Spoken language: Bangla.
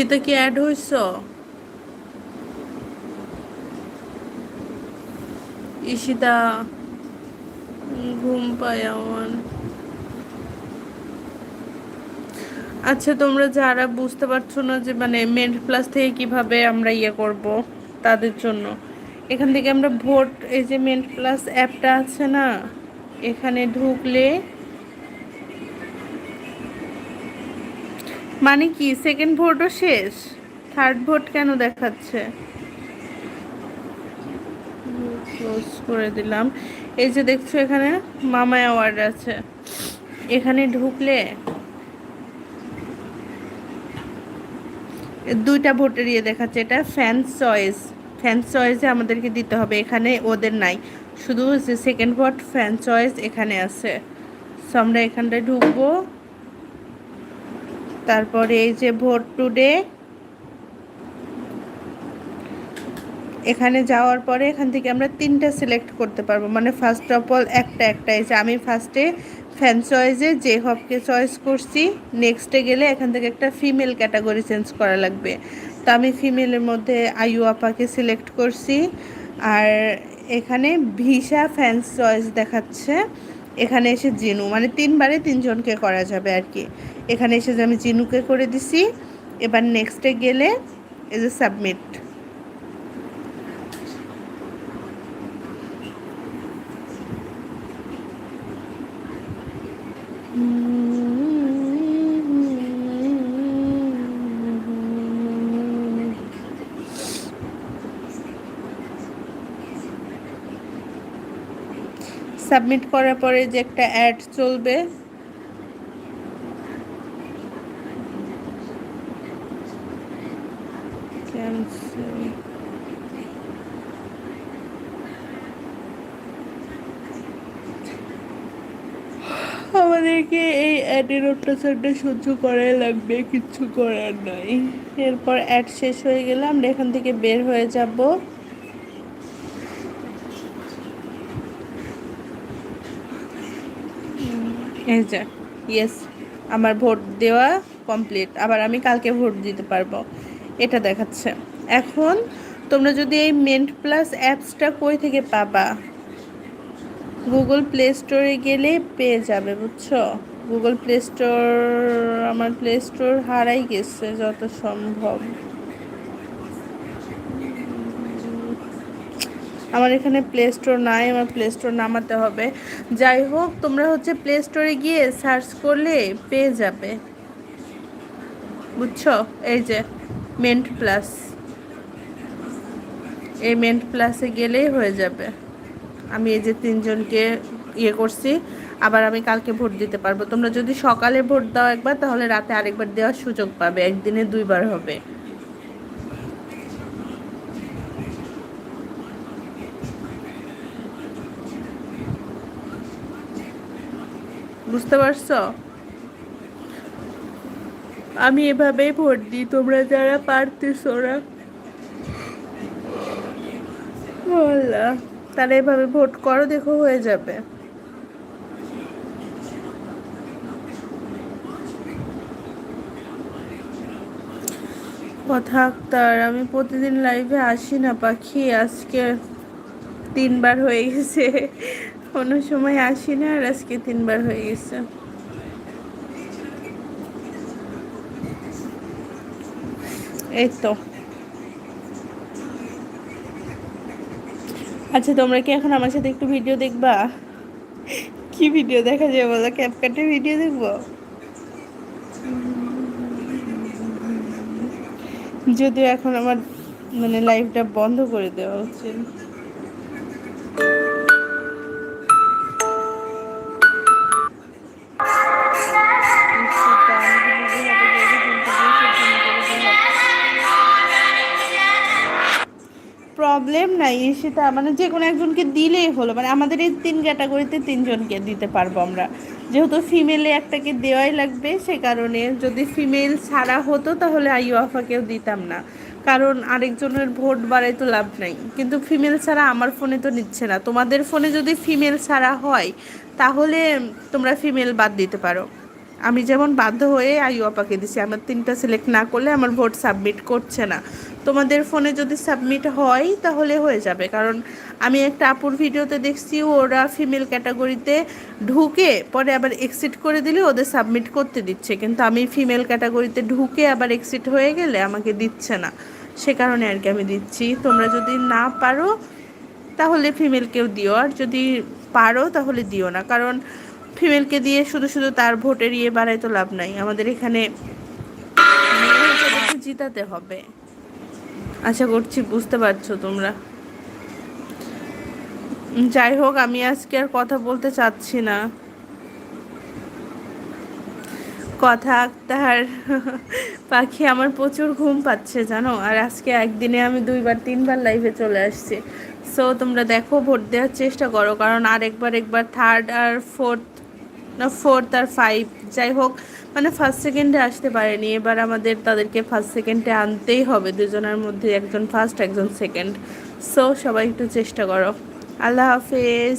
সেটা কি অ্যাড হইছ? ঈশিতা, ঘুম পায় আচ্ছা তোমরা যারা বুঝতে পারছ না যে মানে মেন্ট প্লাস থেকে কীভাবে আমরা ইয়ে করব তাদের জন্য, এখান থেকে আমরা ভোট, এই যে মেন্ট প্লাস অ্যাপটা আছে না, এখানে ঢুকলে মানে কি সেকেন্ড ভোটও শেষ? থার্ড ভোট কেন দেখাচ্ছে? ক্লোজ করে দিলাম। এই যে দেখছ এখানে মামা অ্যাওয়ার্ড আছে। এখানে ঢুকলে দুইটা ভোটের ইয়ে দেখাচ্ছে। এটা ফ্যান চয়েস ফ্যান চয়েসে আমাদেরকে দিতে হবে। এখানে ওদের নাই। শুধু সেকেন্ড ভোট ফ্যান চয়েস এখানে আছে। সো আমরা এখানটায় ঢুকবো। তারপরে এই যে ভোট টুডে এখানে যাওয়ার পরে এখান থেকে আমরা তিনটা সিলেক্ট করতে পারব। মানে ফার্স্ট অফ অল একটা একটা, এই যে আমি ফার্স্টে ফ্যান চয়েসে যে হবকে চয়েস করছি নেক্সটে গেলে এখান থেকে একটা ফিমেল ক্যাটাগরি চেঞ্জ করা লাগবে। তো আমি ফিমেলের মধ্যে আয়ু আপাকে সিলেক্ট করছি। আর এখানে ভিসা ফ্যান্স চয়েস দেখাচ্ছে। এখানে এসে জিনু মানে তিনবারে তিনজনকে করা যাবে আর কি। এখানে এসে যে আমি জিনুকে করে দিছি, এবার নেক্সটে গেলে এই যে সাবমিট সাবমিট করার পরে যে একটা অ্যাড চলবে Cancel. আমাদেরকে এই অ্যাডের সহ্য করাই লাগবে, কিচ্ছু করার নাই। এরপর অ্যাড শেষ হয়ে গেলে আমরা এখান থেকে বের হয়ে যাব। ইয়েস আমার ভোট দেওয়া কমপ্লিট আবার আমি কালকে ভোট দিতে পারব। এটা দেখাচ্ছে। এখন তোমরা যদি এই মেন্ট প্লাস অ্যাপসটা কই থেকে পাবা? গুগল প্লে স্টোরে গেলে পেয়ে যাবে, বুঝছ? গুগল প্লে স্টোর আমার প্লে স্টোর হারাই গেছে যত সম্ভব। আমার এখানে প্লে স্টোর নাই, আমার প্লে স্টোর নামাতে হবে। যাই হোক, তোমরা হচ্ছে প্লে স্টোরে গিয়ে সার্চ করলে পেয়ে যাবে। বুঝছ? এই যে মেন্ট প্লাস এই মেন্ট প্লাসে গেলেই হয়ে যাবে। আমি এই যে তিনজনকে ইয়ে করছি, আবার আমি কালকে ভোট দিতে পারব। তোমরা যদি সকালে ভোট দাও একবার, তাহলে রাতে আরেকবার দেওয়ার সুযোগ পাবে। একদিনে দুইবার হবে। বুঝতে পারছ? আমি এভাবেই ভোট দিই, তোমরা যারা পারতেছো না তাহলে এভাবে ভোট করো, দেখো হয়ে যাবে। কথা আক্তার, আমি প্রতিদিন লাইভে আসি না, পাখি আজকে তিনবার হয়ে গেছে। কোনো সময় আসি না আর আজকে তিনবার হয়ে গেছে। এই তো আচ্ছা তোমরা কি এখন আমার সাথে একটু ভিডিও দেখবা? কি ভিডিও দেখা যায় বলো? ক্যাপকাটের ভিডিও দেখব? যদিও এখন আমার মানে লাইফটা বন্ধ করে দেওয়া উচিত প্রবলেম নাই সেটা মানে যে কোনো একজনকে দিলেই হলো। মানে আমাদের এই তিন ক্যাটাগরিতে তিনজনকে দিতে পারব আমরা। যেহেতু ফিমেলে একটাকে দেওয়াই লাগবে, সে কারণে যদি ফিমেল ছাড়া হতো তাহলে আইও আফাকেও দিতাম না। কারণ আরেকজনের ভোট বাড়াই তো লাভ নাই। কিন্তু ফিমেল ছাড়া আমার ফোনে তো নিচ্ছে না। তোমাদের ফোনে যদি ফিমেল ছাড়া হয়, তাহলে তোমরা ফিমেল বাদ দিতে পারো। আমি যেমন বাধ্য হয়ে আইও আপাকে দিছি। আমার তিনটা সিলেক্ট না করলে আমার ভোট সাবমিট করছে না। তোমাদের ফোনে যদি সাবমিট হয়, তাহলে হয়ে যাবে। কারণ আমি একটা আপুর ভিডিওতে দেখছি, ওরা ফিমেল ক্যাটাগরিতে ঢুকে পরে আবার এক্সিট করে দিলে ওদের সাবমিট করতে দিচ্ছে। কিন্তু আমি ফিমেল ক্যাটাগরিতে ঢুকে আবার এক্সিট হয়ে গেলে আমাকে দিচ্ছে না। সে কারণে আর কি আমি দিচ্ছি। তোমরা যদি না পারো, তাহলে ফিমেলকেও দিও। আর যদি পারো, তাহলে দিও না। কারণ ফিমেলকে দিয়ে শুধু শুধু তার ভোটের ইয়ে বাড়ায় তো লাভ নাই। আমাদের এখানে জিতাতে হবে। আশা করছি বুঝতে পারছ তোমরা। যাই হোক, আমি আজকে আর কথা বলতে চাচ্ছি না। কথা তার পাখি আমার প্রচুর ঘুম পাচ্ছে, জানো? আর আজকে একদিনে আমি দুইবার, তিনবার লাইভে চলে আসছি। সো তোমরা দেখো, ভোট দেওয়ার চেষ্টা করো, কারণ আরেকবার, একবার একবার থার্ড আর ফোর্থ ফোর্থ আর ফাইভ যাই হোক মানে ফার্স্ট সেকেন্ডে আসতে পারেনি। এবার আমাদের তাদেরকে ফার্স্ট সেকেন্ডে আনতেই হবে, দুজনের মধ্যে একজন ফার্স্ট একজন সেকেন্ড সো সবাই একটু চেষ্টা করো। আল্লাহ হাফেজ।